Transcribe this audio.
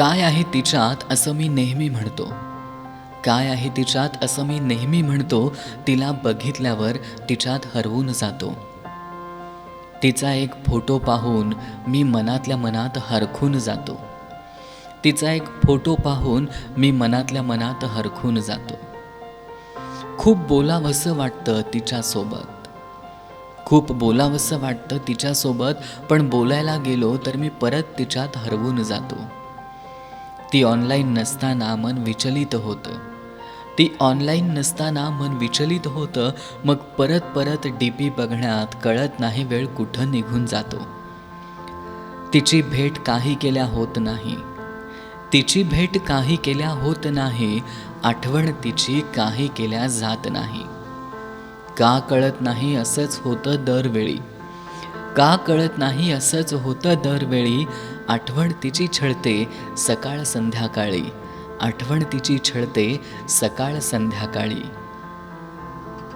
काय आहे तिच्यात असं मी नेहमी म्हणतो? काय आहे तिच्यात असं मी नेहमी म्हणतो तिला बघितल्यावर तिच्यात हरवून जातो. तिचा एक फोटो पाहून मी मनातल्या मनात हरखून जातो. तिचा एक फोटो पाहून मी मनातल्या मनात हरखून जातो. खूप बोलावंसं वाटतं तिच्यासोबत. खूप बोलावंसं वाटतं तिच्यासोबत पण बोलायला गेलो तर मी परत तिच्यात हरवून जातो. ती ऑनलाईन नसताना मन विचलित होतं. ती ऑनलाईन नसताना मन विचलित होतं मग परत परत डी पी बघण्यात कळत नाही वेळ कुठं निघून जातो. तिची भेट काही केल्या होत नाही. तिची भेट काही केल्या होत नाही आठवण तिची काही केल्या जात नाही. का कळत नाही असंच होतं दरवेळी. का कळत नाही असंच होतं दरवेळी आठवण तिची छळते सकाळ संध्याकाळी. आठवण तिची छळते सकाळ संध्याकाळी.